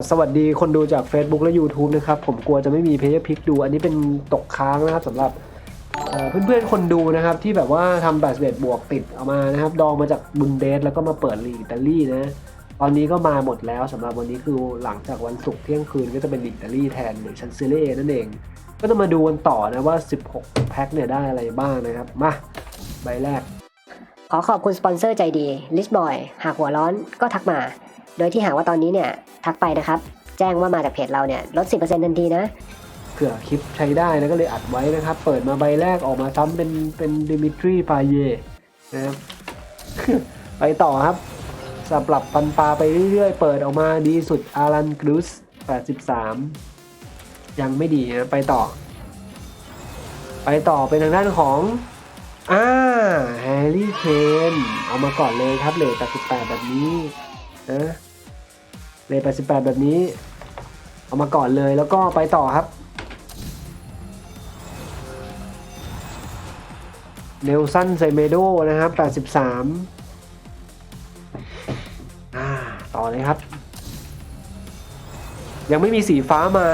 สวัสดีคนดูจาก Facebook และ YouTube นะครับ ผมกลัวจะไม่มีเพย์พิกดู อันนี้เป็นตกค้างนะครับสำหรับเพื่อนๆคนดูนะครับ ที่แบบว่าทำ81บดบวกติดเอามานะครับ ดองมาจากบุนเดสแล้วก็มาเปิดลีกอิตาลีนะ ตอนนี้ก็มาหมดแล้วสำหรับวันนี้คือหลังจากวันศุกร์เที่ยงคืนก็จะเป็นลีกอิตาลีแทนหรือชันซิเล่นั่นเอง ก็จะมาดูกันต่อนะว่า 16 แพ็คเนี่ยได้อะไรบ้างนะครับมาใบแรก ขอขอบคุณสปอนเซอร์ใจดี l i s t Boy หากหัวร้อนก็ทักมา โดยที่หากว่าตอนนี้เนี่ยทักไปนะครับ แจ้งว่ามาจากเพจเราเนี่ยลด 10%ทันทีนะ เผื่อคลิปใช้ได้นะก็เลยอัดไว้นะครับ เปิดมาใบแรกออกมาซ้ำเป็นเป็นดิมิทรีปาเยนะครับ ไปต่อครับสับปรับปันปลาไปเรื่อยๆ เปิดออกมาดีสุดอารันกรูส83 ยังไม่ดีนะไปต่อ ไปต่อเป็นทางด้านของอ่าแฮร์รี่เคนเอามาก่อนเลยครับเลท88แบบนี้นะ เลท88 แบบนี้ เอามาก่อนเลยแล้วก็ไปต่อครับเนลสันไซเมโดนะครับ 83อ่าต่อเลยครับ ยังไม่มีสีฟ้ามา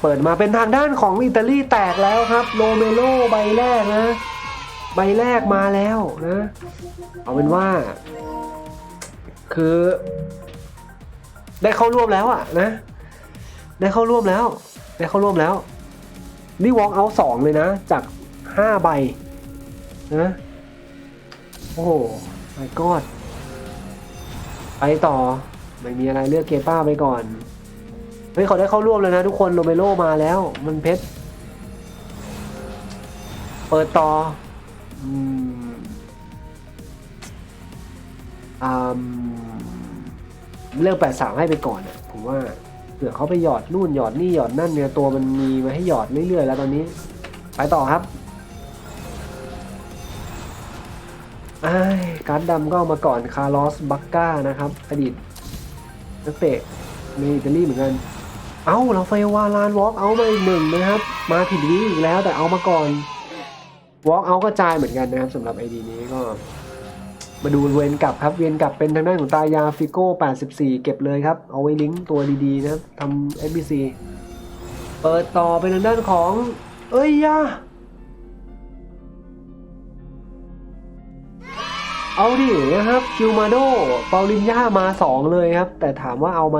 เปิดมาเป็นทางด้านของอิตาลีแตกแล้วครับ โรเมโลใบแรกนะ ใบแรกมาแล้วนะ เอาเป็นว่า คือ ได้เข้าร่วมแล้วอะนะ ได้เข้าร่วมแล้ว ได้เข้าร่วมแล้ว นี่ walk out สองเลยนะ จากห้าใบนะโอ้โห my god ไปต่อ ไม่มีอะไรเลือกเกป้าไปก่อนเฮ้ยเขาได้เข้าร่วมแล้วนะทุกคนโรเมโรมาแล้ว มันเพชรเปิดต่ออืมอ่า เลือกแปดสามให้ไปก่อนอะผมว่าเผื่อเขาไปหยอดนู่นหยอดนี่หยอดนั่นเนี่ยตัวมันมีมาให้หยอดเรื่อยๆแล้วตอนนี้ ไปต่อครับไอการ์ดดำก็เอามาก่อนคาร์ลอสบักก้านะครับ อดีตนักเตะในอิตาลีเหมือนกัน เอาเราไฟวาลานวอล์กเอามาอีกหนึ่งนะครับ มาผิดวีอีกแล้วแต่เอามาก่อนวอล์กเอาก็จายเหมือนกันนะครับสำหรับไอดีนี้ก็ มาดูเวียนกลับครับเวียนกลับเป็นทางด้านของตายาฟิโก้ 84 เก็บเลยครับ เอาไว้ลิงก์ตัวดีๆนะครับทำ FBC เปิดต่อเป็นทางด้านของ เอ้ยยาเอาดินะครับคิวมาโดเปาลินย่ามา 2 เลยครับ แต่ถามว่าเอาไหม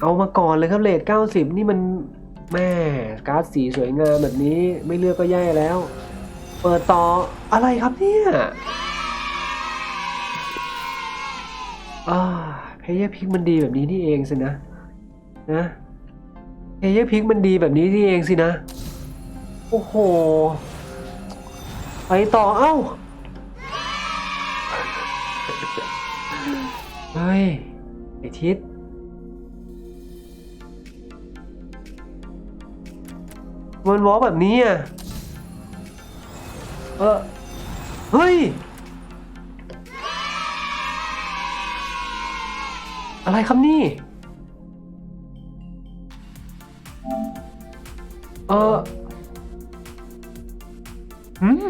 เอามาก่อนเลยครับเลท90 นี่มันแม่การ์ดสีสวยงามแบบนี้ไม่เลือกก็แย่แล้ว เปิดต่ออะไรครับเนี่ย อ่าเพย์เยอร์พิกมันดีแบบนี้นี่เองสินะนะเพย์เยอร์พิกมันดีแบบนี้นี่เองสินะ โอ้โห ไปต่อเอ้าเฮ้ยไอทิศมันวอลแบบนี้อะ เออ เฮ้ย อะไรครับนี่ เออหืม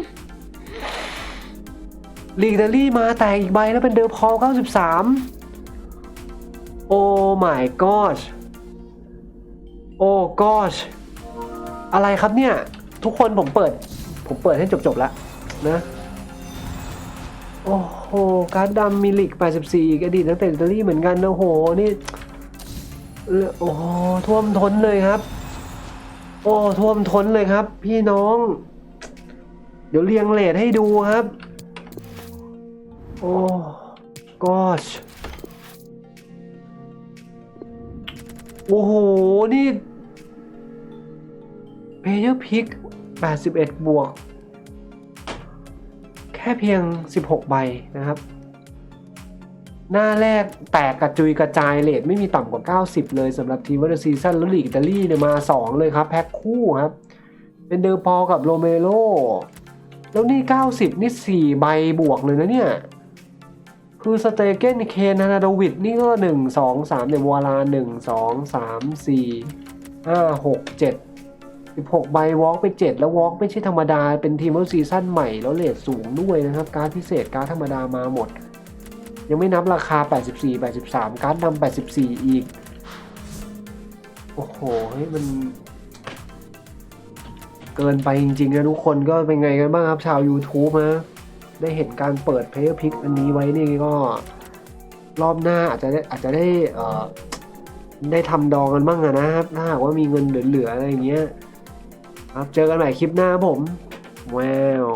ลีกอิตาลีมาแตกอีกใบแล้วเป็นเดอร์พอล93 โอ้ my gosh โอ้ gosh อะไรครับเนี่ย ทุกคนผมเปิด ผมเปิดให้จบๆแล้วนะ โอ้โห การดำมีลิก 84 อีกอดีตนักเตะอิตาลีเหมือนกันนะโห นี่โอ้โหท่วมท้นเลยครับ โอ้ท่วมท้นเลยครับ พี่น้อง เดี๋ยวเรียงเลทให้ดูครับ โอ้ gosh โอ้โห นี่เพย์เยอร์พิก 81 บวก ค่เพียง 16 ใบนะครับ หน้าแรกแตกกระจุยกระจายเลทไม่มีต่ำกว่า 90 เลยสำหรับทีมวอร์ซีซั่นล้วลีกอิตาลีเนี่ยมา 2 เลยครับ แพ็คคู่ครับ เป็นเดอร์พอกับโรเมโรแล้วนี่ 90 นี่ 4 ใบบวกเลยนะเนี่ย คือสเตเกนเคนนาดวิดนี่ก็ 1 2 3เนี่ยวาลา1 2 3 4 5 6 7 16 ใบวอล์กไป 7 แล้ววอล์กไม่ใช่ธรรมดา เป็นทีมเมอร์ซีซั่นใหม่แล้วเลทสูงด้วยนะครับ การ์ดพิเศษการ์ดธรรมดามาหมด ยังไม่นับราคา 84 83 การ์ดนำ84 อีก โอ้โหเฮ้ยมัน เกินไปจริงๆนะทุกคนก็เป็นไงกันบ้างครับชาว YouTube นะได้เห็นการเปิดเพลย์พิกอันนี้ไว้นี่ก็รอบหน้าอาจจะได้อาจจะได้เอ่อได้ทำดองกันบ้างนะครับ ถ้าหากว่ามีเงินเหลือๆอะไรอย่างเงี้ย ครับเจอกันใหม่คลิปหน้าครับผมว้าว